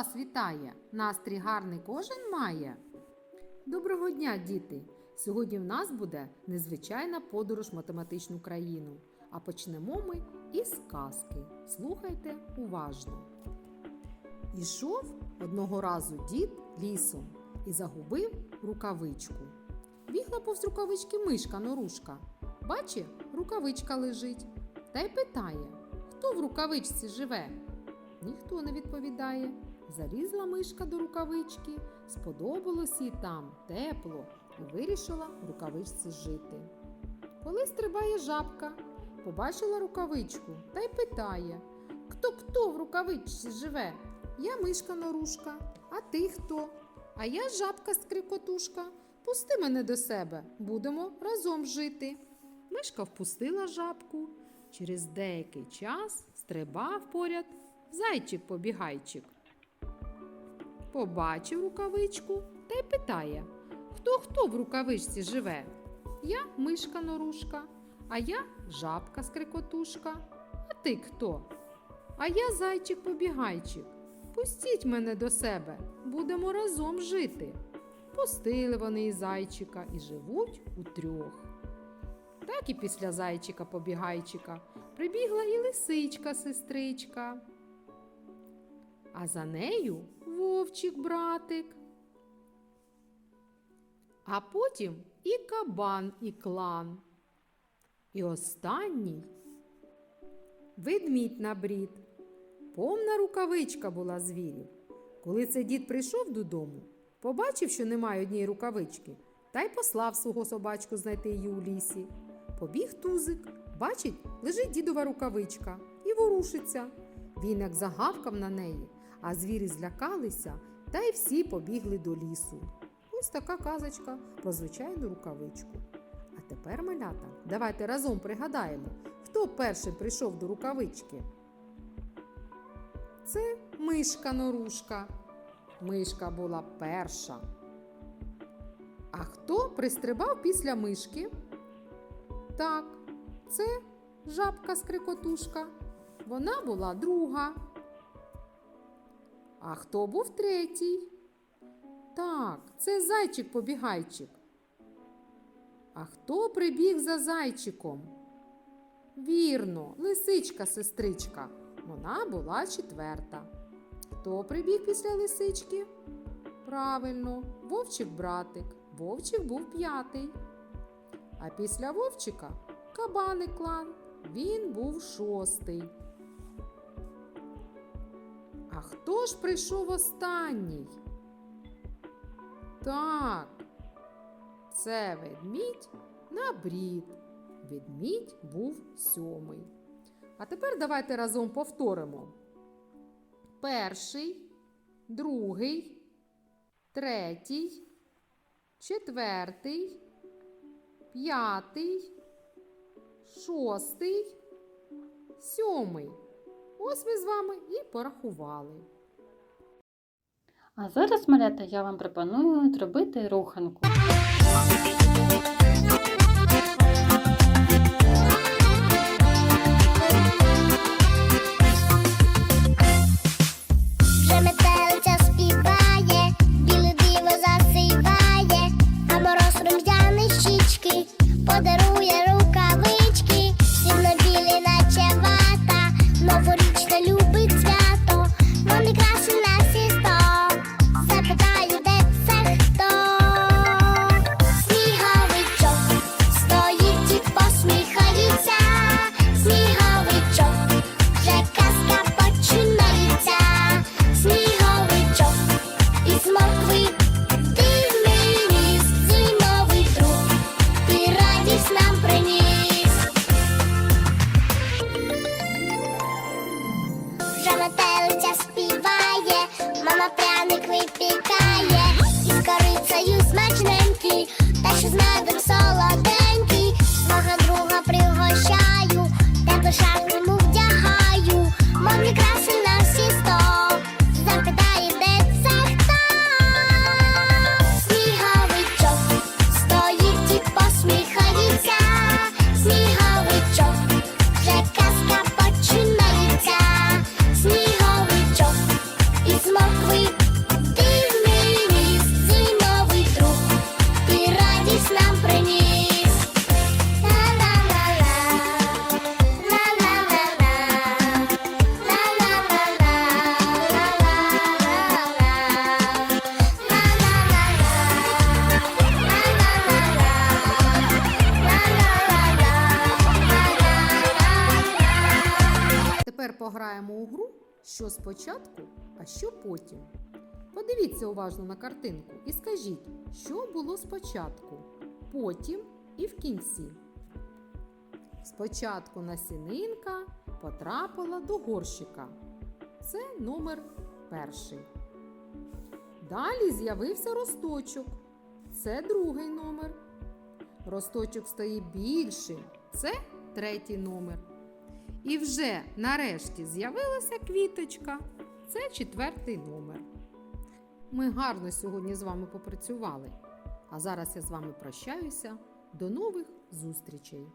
вас вітає. Настрій гарний кожен має. Доброго дня, діти! Сьогодні в нас буде незвичайна подорож в математичну країну. А почнемо ми із казки. Слухайте уважно. Ішов одного разу дід лісом і загубив рукавичку. Бігла повз рукавички мишка норушка. Бачить, рукавичка лежить та й питає, хто в рукавичці живе. Ніхто не відповідає. Залізла мишка до рукавички, сподобалось їй там тепло і вирішила в рукавичці жити. Коли стрибає жабка, побачила рукавичку та й питає: Хто хто в рукавичці живе? Я мишка норушка, а ти хто? А я жабка скрикотушка. Пусти мене до себе, будемо разом жити. Мишка впустила жабку. Через деякий час стрибав поряд зайчик-побігайчик. Побачив рукавичку та й питає, хто хто в рукавичці живе? Я мишка норушка, а я жабка скрикотушка. А ти хто? А я зайчик-побігайчик. Пустіть мене до себе, будемо разом жити. Пустили вони і зайчика і живуть утрьох. Так і після зайчика-побігайчика прибігла і лисичка-сестричка. А за нею вовчик-братик. А потім і кабан, і клан. І останній ведмідь на брід. Повна рукавичка була звірів. Коли цей дід прийшов додому, побачив, що немає однієї рукавички, та й послав свого собачку знайти її у лісі. Побіг тузик, бачить, лежить дідова рукавичка і ворушиться. Він як загавкав на неї, а звірі злякалися та й всі побігли до лісу. Ось така казочка про звичайну рукавичку. А тепер, малята, давайте разом пригадаємо, хто першим прийшов до рукавички. Це мишка норушка. Мишка була перша. А хто пристрибав після мишки? Так, це жабка скрикотушка. Вона була друга. А хто був третій? Так, це зайчик-побігайчик. А хто прибіг за зайчиком? Вірно, лисичка-сестричка. Вона була четверта. Хто прибіг після лисички? Правильно, вовчик-братик. Вовчик був п'ятий. А після вовчика кабаник клан. Він був шостий. А хто ж прийшов останній? Так, це ведмідь на брід. Ведмідь був сьомий. А тепер давайте разом повторимо. Перший, другий, третій, четвертий, п'ятий, шостий, сьомий. Ось ми з вами і порахували. А зараз, малята, я вам пропоную зробити руханку. Пограємо у гру, що спочатку, а що потім. Подивіться уважно на картинку і скажіть, що було спочатку, потім і в кінці. Спочатку насінинка потрапила до горщика. Це номер перший. Далі з'явився росточок. Це другий номер. Росточок стає більшим. Це третій номер. І вже нарешті з'явилася квіточка. Це четвертий номер. Ми гарно сьогодні з вами попрацювали. А зараз я з вами прощаюся. До нових зустрічей!